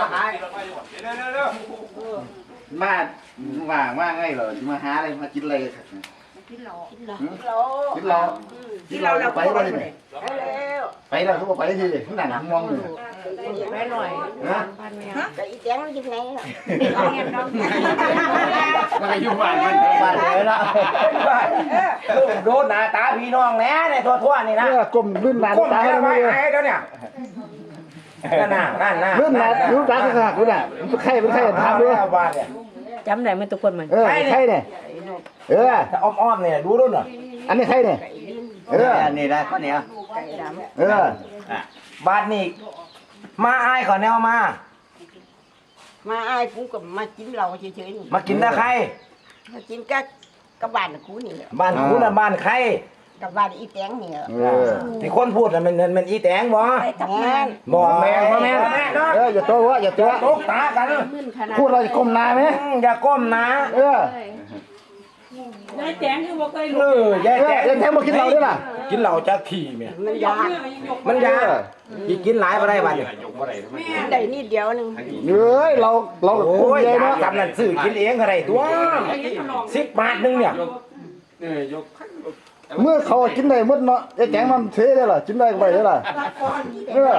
ก็หายมาว่างว่าไงเหรอมาหาอะไรมากินอะไรกันกินเหล้ากินเหล้ากินเหล้าไปบ่ได้ไหมไปแล้วเขาบอกคนไปทีข้างหน้ามองอยู่ไปหน่อยนะพันเมียแต่อีแตงมันกินไงล่ะเอาเงี้ยเรามันอยู่บ้านมันบ้านเลยละโดนหน้าตาพี่น้องแน่ในทั่วๆนี่นะกลมลื่นนานก้มตาไปให้แล้วไม่ไม่ย ไอ้เดี๋ยวเนี่ยนั่นน่ะนั่นน่ะลื่นนานรู้จักขนาดรู้น่ะมันเป็นไข้เป็นไข้ถามด้วยบ้านเนี่ยจำได้ไหมทุกคนมันเออไข้เนี่ยเออถ้าอ้อมๆเนี่ยดูดูหน่อยอันนี้ไข้เนี่ยเอออันนี้ได้ข้าวเหนียวไก่ดเออบ้านนี่มาอายขอแนวมาำมาอายกูก็มากินเหล้าเฉยๆนี่มากินนะใครมากินกับกับบ้านกูนี่แหละบ้านคุณน่ะบ้านใคร กับบ้านอีแตงนี่แหละเออที่คนพูดน่ะมันมันมันอีแตงบ่แม่นบ่แม่นบ่แม่นเอออย่าโตวะอย่าโตวะตกตากันมึนขนาดพูดเราจะก้มหน้าไหมอืมอย่าก้มนะ เออ นายแจงคือบ่เคยเอรู้อยายเออแตงเดี๋ยวแทงมากินเราด้วยล่ะ กินเหล้าจากขี่แม่มันยากมันยาอีกินหลายบ่ได้บัดนี้กินได้นิดเดียวหนึงเอ้ยเราเราโอ้คุ้มยใหญ่ยาเนาะกำนันซื้อกินเองก็ได้ตัวสิบบาทหนึงเนี่ย เมื่อเขากินได้หมดเนาะไอ้แกงมันเทได้ล่ะกินได้ก็ไปได้ล่ะเออ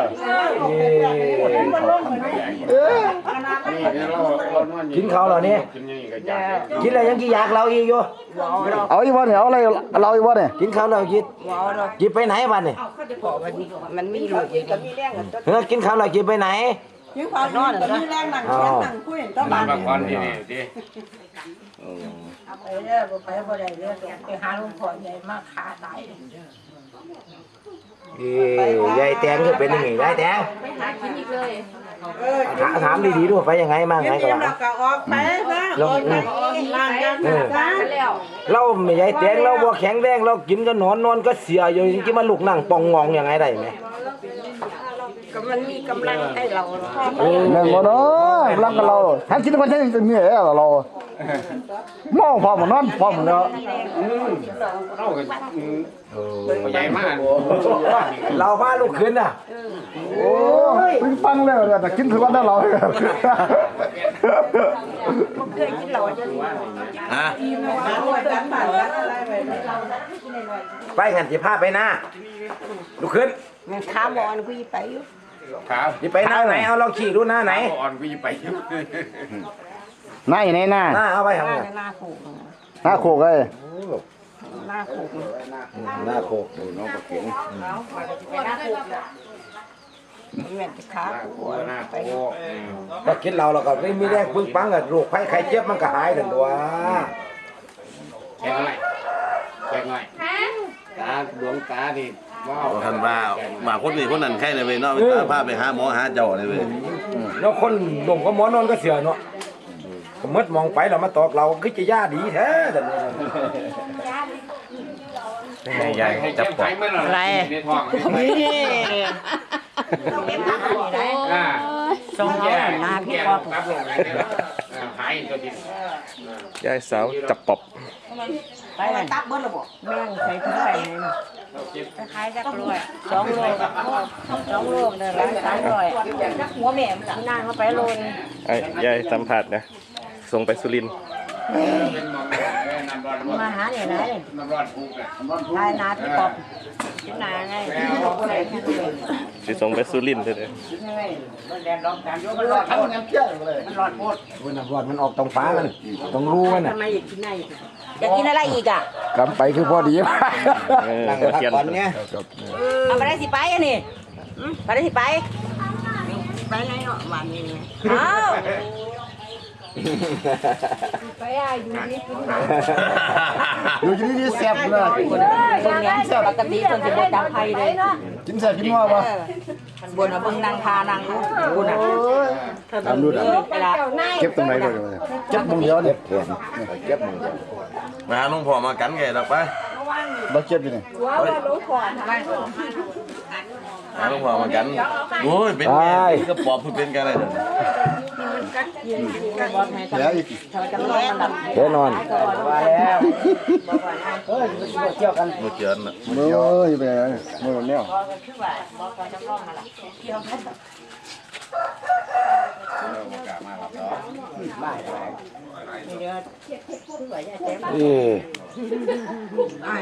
เออกินเขาเหล่านี้กินอะไรยังกี่อยากเราอีกอยู่ว้าวเราเอาอีกวะเนี่ยเอาอะไรเราอีกวะเนี่ยกินเขาเรากินว้าวเรากินไปไหนบัดนี่มันมีลูกอยู่ก็มีแรงกันเออกินเขาเรากินไปไหน นอนนะอ้าวมาบักคอนนี่นี่ดิไปเด้อบ่ไปบ่ได้เด้อไปหาหลวงพ่อใหญ่มาขาตายเอ้ยยายแตงก็เป็นยังไงยายแตงไปหากินอีกเลยถามถามดีๆด้วยไปยังไงมาไงกันล่ะก็ออกไปซะเราล้างกันเออตายแล้วเราไม่ยายแตงเราบ่แข็งแรงเรากินก็นอนนอนก็เสียอยู่ยังกินมาลุกนั่งปองงองยังไงได้ไหม ก็มันมีกำลังให้เราเออแม่งบ่เนาะรักกับเราท่านคิดว่าฉันจะเหนื่อยเหรอเรามองพอมันนอนพอมันเนาะเราก็ใหญ่มากเราพาลูกขึ้นน่ะโอ้ยฟังแล้วแต่กินถือว่าได้เราเคยกินเหล้าจะฮะไปกันสิพาไปหน้า ลูกขึ้นมันขาบอนกูไปอยู่ครับสิไปหน้าไหนเอาเราขี่ดูหน้าไหนอ่อนกูจะไปหน้าอยู่ในหน้าหน้าเอาไปหทางน้าไหนหน้าโขกหน้าโคกเลยหน้าโขกหน้าโคกน้องปลาเข็งแม่นขาหน้ากูโคหน้าโคถ้ากินเราเราก็ไม่มีแรงปึ้งปังกับโรคไข้ไข้เจ็บมันก็หายทันตัวแข็งหน่อยแข็งหน่อยตาดวงตาดิ ว้าวท่านว่ามาคนนี้คนนั้นใครเลยเว้ยเนาะไปพาไปหาหมอหาเจ้าเลยเว้ยแล้วคนหนุ่มก็หมอนอนก็เสียเนาะก็มืดมองไปเรามาตอกเราคือจะย่าดีแท้แต่นี่ใหญ่จับปอกอะไรในท้องนี่อ่าสองร้อยหน้าพี่ปอบรับลงไหนหายตัวดิยายสาวจับปอบไปเลยตักเบิ้ลระบบแม่งใส่ถุงไป คล้ายๆจักรวยสองโลสองโลเนี่ยร้านสามร้อยหัวแม่มันนั่งเข้าไปโลนไอ้ยายสัมผัสนะ ส่งไปสุรินทร์เป็นนอนน้ำร้อนมาหาเนี่ยนะเนี่ยน้ำร้อนพุกอะลายนาพี่ปอบกินนาไงบอกอะไรพี่เลยสิส่งไปสุรินทร์เด้อมันรอดทั้งงั้นเที่ยงเลยวันน้ำร้อนมันออกตรงฟ้ามันตรงรูมันน่ะทำไมอยากกินได้ อยากกินอะไรอีกอะกำไปคือพอดีเออนั่งก็พักเขียนผ่อนเนี่ยเอาไปได้สิไปอันนี้ไปได้สิไปไปไหนเนาะวันนี้อ้าวอยู่ที่นี่แซ่บเลยคนนี้ปกติคนสิบ่จับไผเลยกินแซ่บกินว่าปะบนน่ะเบิ่งนางพานางรู้บุญน่ะทำดูดเวลาเก็บตรงไหนก่อนเก็บมุมเดียวเนี่ยเจ็บมือ มาหาหลวงพ่อมากันไงดอกไปบ่เก็บอยู่นี่หาหลวงพ่อมากันโอ้ยเป็นไงก็ปอบเพิ่นเป็นกันเลยเด้อแล้วอีกแน่นอนมาแล้วบ่เกินน่ะมืออยู่ไปไหนมือเนี่ยคือว่าบ่ก็จะร้องมาล่ะเดี๋ยวสวยใหญ่เต็ม เออง่าย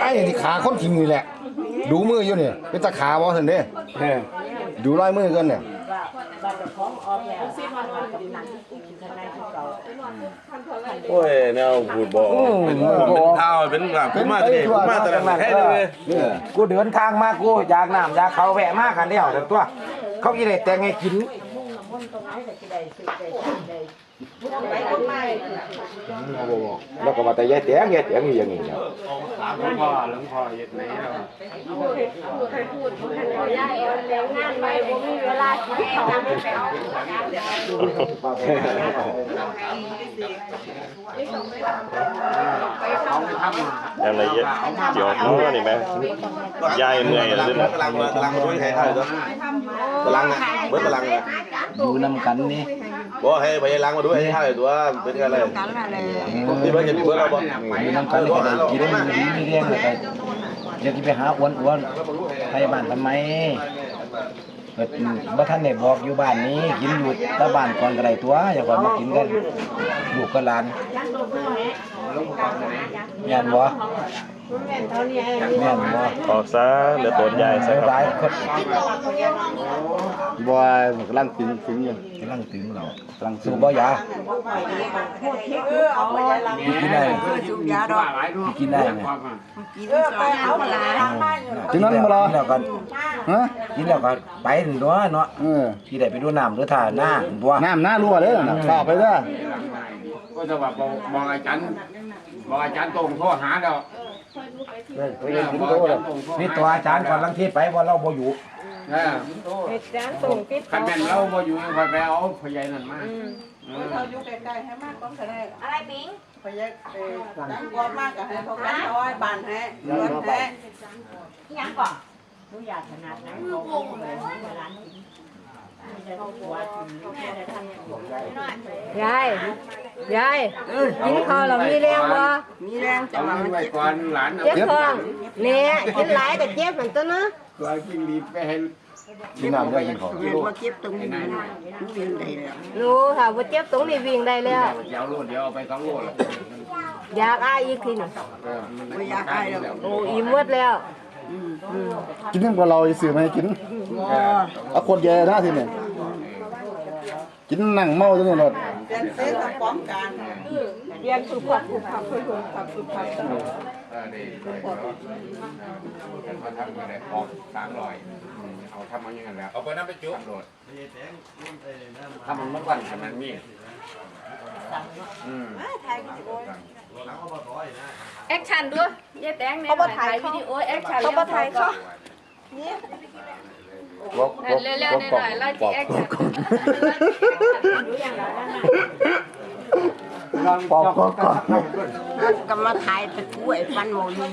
ไอ้ที่ขาคนทิ้งนี่แหละ ดูมืออยู่เนี่เป็นตะขาบ่ซั่นเด้เออดูรอยมือกันเนี่ยว่าบ้านจะพร้มออกันมันกับหนังที่กินข้างในที่เก่าโอ้ยแนวพูดบ่เป็นเป็นเท้าเป็นแบบมมาแต่ผมมาแต่ละแค่เลยเว้ยกูเดินทางมากูอยากน้ำอยากเขาแวะมากันเดียวแต่ตัว เขากินได้แต่ไงกิน มุ่งตรงไหนแต่ที่ใดสุดใดสุดใดแล้วก็มาแต่ยายแตงยายแตงอยู่อย่างนี้เนี่ยถามหลวงพ่อหลวงพ่อเฮ็ดไหนแล้วยายเอาแล้วงานไปบ่มีเวลากินข้าวไม่ไปเอายังไงเยอะเดี๋ยวน้อนี่ไหมยายเมื่อยแล้วด้วยตารางมาตารางมาด้วยใครถ่ายตัวตารางอะ เบิดตารางอะอยู่นำกันนี่บ่ให้ไปล้างมาด้วยให้ถ่ายตัวเป็นกันเลยนี่เบิดเห็นเบิดเราบ่อยู่นำกันนี่ก็ได้กินดีมีเรื่องแล้วก็เดี๋ยวสิไปหาอ้วนๆไปบ้านทำไมเกิดบ่ทันได้บอกอยู่บ้านนี้กินอยู่ตะบ้านก่อนก็ได้ตัวอย่าก่อนมากินกันลูกกับหลานแม่นบ่แม่นบ่ออกซะเหลือตัวยายซะคหรัลายบคน บ่มันกำลังตึงตึงอยู่กำลังตึงเรากำลังสูบบ่ยาเอาไปยายลังกินได้สูบยาดอกกินได้ไหมกินเออไปเอาหลานถึงนั้นบ่ล่ะกินแล้วก็ฮะกินแล้วก็ไปถึงตัวเนาะเออที่ได้ไปดูน้ำดูท่าหน้าตัวน้ำหน้ารั่วเด้อน่ะฝากไปเด้อก็จะว่าบอกบอกอาจารย์บอกอาจารย์ตรงโทรหาแล้วไปยังกินโตเลยนี่ตัวอาจารย์ก่อนลังเทศไปว่าเราบ่อยู่เออเหตุการณ์ส่งติดคันแม่นเราบ่อยู่คอยไปเอาพยายนั่นมาเราอยู่ใกล้ๆให้มากก็ได้อะไรปิงพยักเออตั้งความมากกับให้เขากันน้อยบานให้รถให้ยังก่อนดูอยากขนาดนั้นเขาคงเลยร้านกินไม่ใช่เขากลัวกินไม่ได้ทำยายยายกินข้าวเรามีแรงบ่มีแรงจะเอามาเงินมันไว้เจ็บก่อนหลานเจ็บท้องเนี่ยกินหลายก็เจ็บเหมือนตัวเนาะ ตัวกินรีบไปให้กินน้ำด้วยกินของเห็นว่าเจ็บตรงนี้มันวิ่งได้แล้วรู้ค่ะว่าเจ็บตรงนี้วิ่งได้แล้วเดี๋ยวโลดเดี๋ยวเอาไปสองโลละอยากอายอีกทีหนึงเออมันไม่อยากให้แล้วโอ้อิ่มหมดแล้วกินนึงกว่าเราจะซื้อมาให้กินเอาคนแย่นะทีนี่กินนั่งเมาจังเลยรถ เปลี่ยนเส้นกับป้องกันเปลี่ยนสุขภาพสุขภาพสุขภาพสุขภาพเออนี่เขาทำมาได้ออกสามร้อยเอาทำมาอย่างนั้นแล้วเอาไปน้ำไปจุ๊บโดดทำมันเมื่อวันขนาดนี้อืมแอคชั่นด้วยเยายแตงเนี่ยถ่ายวิดีโอแอคชั่นเขาบ่ถ่ายเขาเร็ วๆหน่อยๆไล่ที่แอคชั่นปอกปอกก่อนก็มาถ่ายตะกล้วยฟันโมลี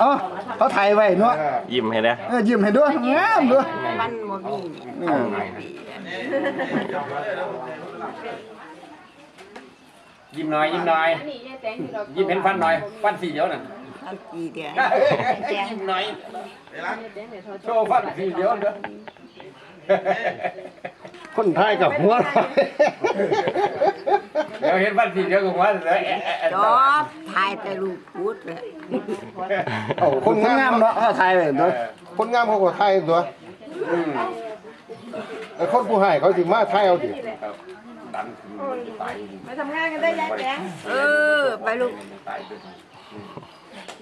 เอ้าเขาถ่ายไว้เนาะยิ้มให้นะเออยิ้มให้ด้วยงามด้วยฟันโมลีนี่ยิ้มหน่อยยิ้มหน่อยยิ้มเห็นฟันหน่อยฟันสีเดียวน่ะ อันกี่เดียวยิ้มหน่อยโชว์ฟันสีเดียวเด้อคนไทยกับหัวเราะเดี๋ยวเห็นฟันสีเดียวกับว่าเลยจอบถ่ายแต่ลูกพูดเลยเอ้าคนงามเนาะเขาถ่ายไว้ด้วยคนงามเขาก็ถ่ายตัวไอ้คนผู้ให้เขาสิมาถ่ายเอาดิดันตายไปทำงานกันได้ยายแตงเออ ไปลูก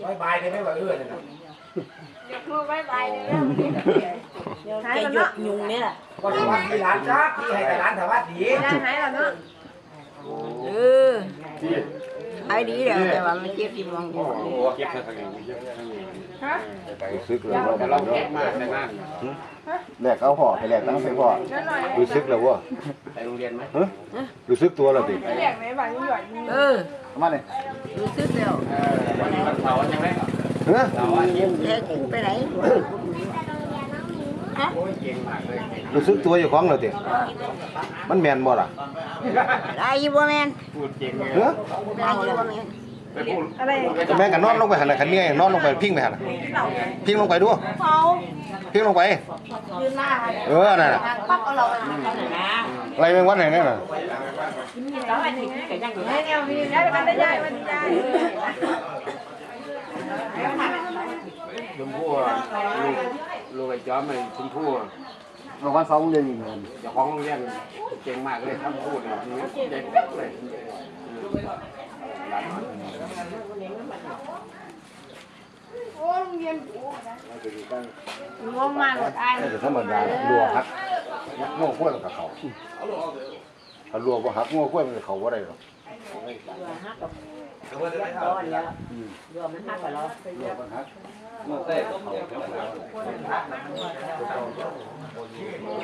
ตายบายบายได้ไหมว่าเออเนี่ยนะมือบายบายเลยหายแล้วเนาะยุงนี่แหละก็สวัสดีหลานจ้าที่ให้แต่หลานสวัสดียายหายแล้วเนาะเออหายดีแล้วแต่ว่ามันเจ็บที่มองอยู่โอ้เก็บทางนี้เก็บทางนี้รู้สึกเลยว่าแต่เราเก็บมากแต่นั่นแลกเอาพ่อไปแลกตั้งไปพ่อรู้สึกแล้วว่าไปโรงเรียนไหมรู้สึกตัวแล้วติเออเอามาเลยรู้สึกแล้ววันเสาร์ใช่ไหมเฮ้ยเสาร์อาทิตย์แกกินไปไหน โอ้ยเก่งมากเลย รู้สึกตัวอยู่ของแล้วติมันแม่นบ่ล่ะได้อยี่บ่แมนพูดเก่งเลยเฮ้ยได้อยี่บ่แมนไปพูดอะไรแม่งกันนอนลงไปหันน่ะคันเมียนอนลงไปพิงไปหันน่ะพิงลงไปดูเขาพิงลงไปยืนหน้าเออนั่นน่ะปั๊บเอาเราอะไรแมงวันไหนนั่นน่ะแล้วอันนี้ก็ยังอยู่ให้แนวมีได้มันได้ได้มันได้ชมพู่อะลูก ลูกไอ้จอมไอ้ชมพู่อะแมงวันสองเดือนอยู่เหมือนกันเจ้าของโรงเรียนเก่งมากเลยทำพูดเนี่ยเด็กเลยงงมากเลยไอ้แต่ธรรมดาลัวหักงัวขั้วมันกับเขาถ้าลัวบ่หักงัวขั้วมันกับเขาบ่ได้หรอก ร้อนแล้วรวมมันหักกว่าเราลัวมันหัก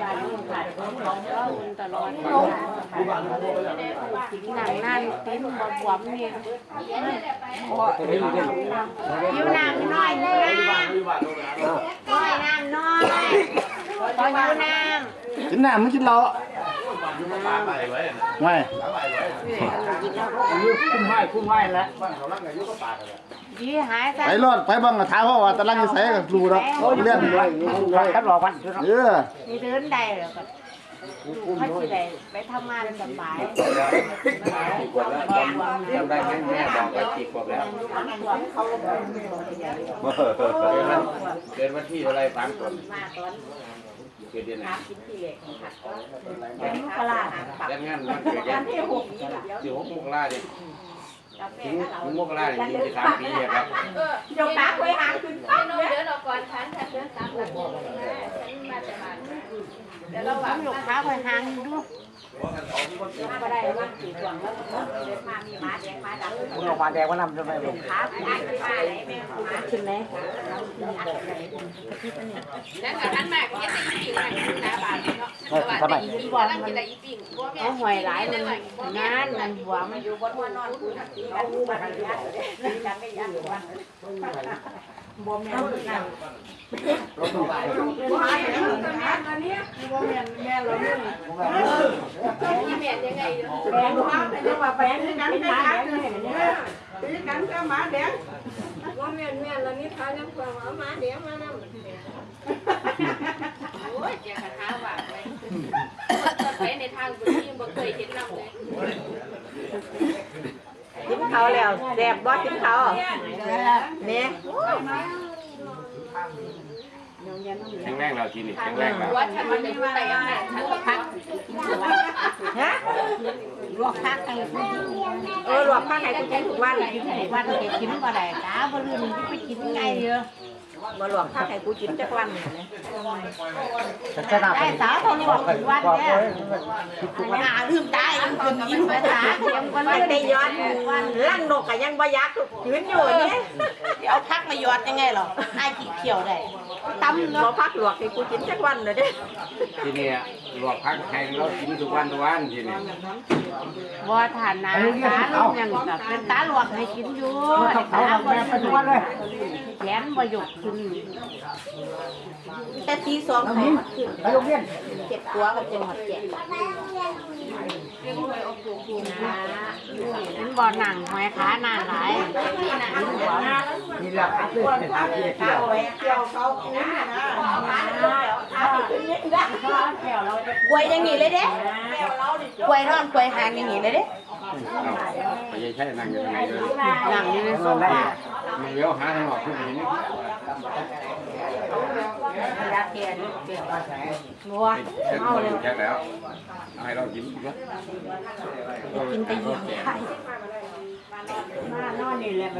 บ้านลูกขาดคนของเราตลอดหนังนั่นติ้นบวมนี่ยิ้วน้ำน้อยนะน้อยน้ำน้อยพอยิ้วน้ำกินน้ำมันกินเหล้า ไม่คุ้มไหวคุ้มไหวแล้วยี่หายซะไปรอดไปบังกะท้าเพราะว่าตะลังอยู่ไสก็รู้ดอกเลี้ยนด้วยครับรอกันเออนี่เดินได้แล้วก็ พัดที่ใดไปทำงานสบายจำได้ไหมแม่บอกไปกี่ขวบแล้วเกิดวันที่อะไรสามคนมาตอนเกิดเดือนไหนกินที่เหล็กหัดก็เป็นมุกลาปักแล้วงานมันเกิดยังที่หกนี่แหละสิบหกมกราดิกาแฟถึงเราถึงมกราเนี่ยยี่สิบสามปีอะครับยกตาไว้หางขึ้นปั๊บเดี๋ยวเราก่อนฉันฉันเดินตามหลังฉันมาแต่บ้าน เดี๋ยวเราหวังลูกค้าคอยหางดูก็ได้ว่าสี่กล่องแล้วเดินมามีหมาแดงหมาดำคุณลงมาแดงว่านำทำไมลูกขาไปได้ไปได้แม่หมาขึ้นไหมนั่นกับท่านแม่เฮ็ดได้อีปิ่งมาหน้าบ้านเนาะว่าได้อีปิ่งกำลังกินได้อีปิ่งบ่แม่เขาหอยหลายมันงานมันหัวมันอยู่บนหัวนอนกูตีกันกูมันยัดตีกันไม่ยัดวั นบ่แม่นนั่นอีแม่ยังไงแปลงมาแต่ยังว่าแปลงคือกันเป็นหมาเนี่ยตีกันก็มาแดงว่าแม่แม่แล้วนี่พาน้ำควงเอามาเดี๋ยวมานำโอ้ยแกกระทาว่าไปไปในทางบุรีบ่เคยเห็นน้ำเลย กินเขาแล้วแดบบ่กินเขาเนี่ยแข็งแรงเราทีนี่แข็งแรงแล้วว่าฉันมันอยู่แต่ยังไงฉันก็พักฮะลวกพักกันเออหลวกผ้าให้กูกินทุกวันกินทุกวันแกกินบ่ได้จ้าบ่ลืมไปกินไงเยอะ มาหลวกผ้าให้กูกินทุกวันจะจะนับได้สาวทนลวกทุกวันเนี่ยหน้าลืมตายังกินยิ้มไปตาเตรียมกันมันได้ย้อนลั่งนกก็ยังบ่ยักยืนอยู่นี่เอาพักมายอดยังไงหรอให้ขี้เขียวได้ ตำบ่เนาะพักหลวกให้กูกินทุกวันเลยเด้ทีนี่หลวกพักแห้งเรากินทุกวันทุกวันทีนี่บ่ทานน้ำตาลงยังแบบเป็นตาลวกให้กินอยู่ตาบ่ไปทุกวันเลยแขนบ่ยกขึ้นแต่ทีสองไข่ขึ้นไปโรงเรียนเจ็บตัวกับจังหวัดแก่ กินบ่หนังหอยขาหน้าหลายกินหัวนี่แหละครับคือเป็นอาชีพเดียวกล้วยอย่างนี้เลยเด้กล้วยนอนกล้วยหางอย่างนี้เลยเด้ไปยัยใช่นั่งอยู่ตรงไหนเลยนังนี่ในโซฟามันเลี้ยวหาทางออกขึ้นเห็น นี่ยาแกนี่เปลี่ยนมาใส่บัวเอาเลยแจ็คแล้วให้เรากินดีกว่ากินไปเยียบไข่มานอนนี่แหละ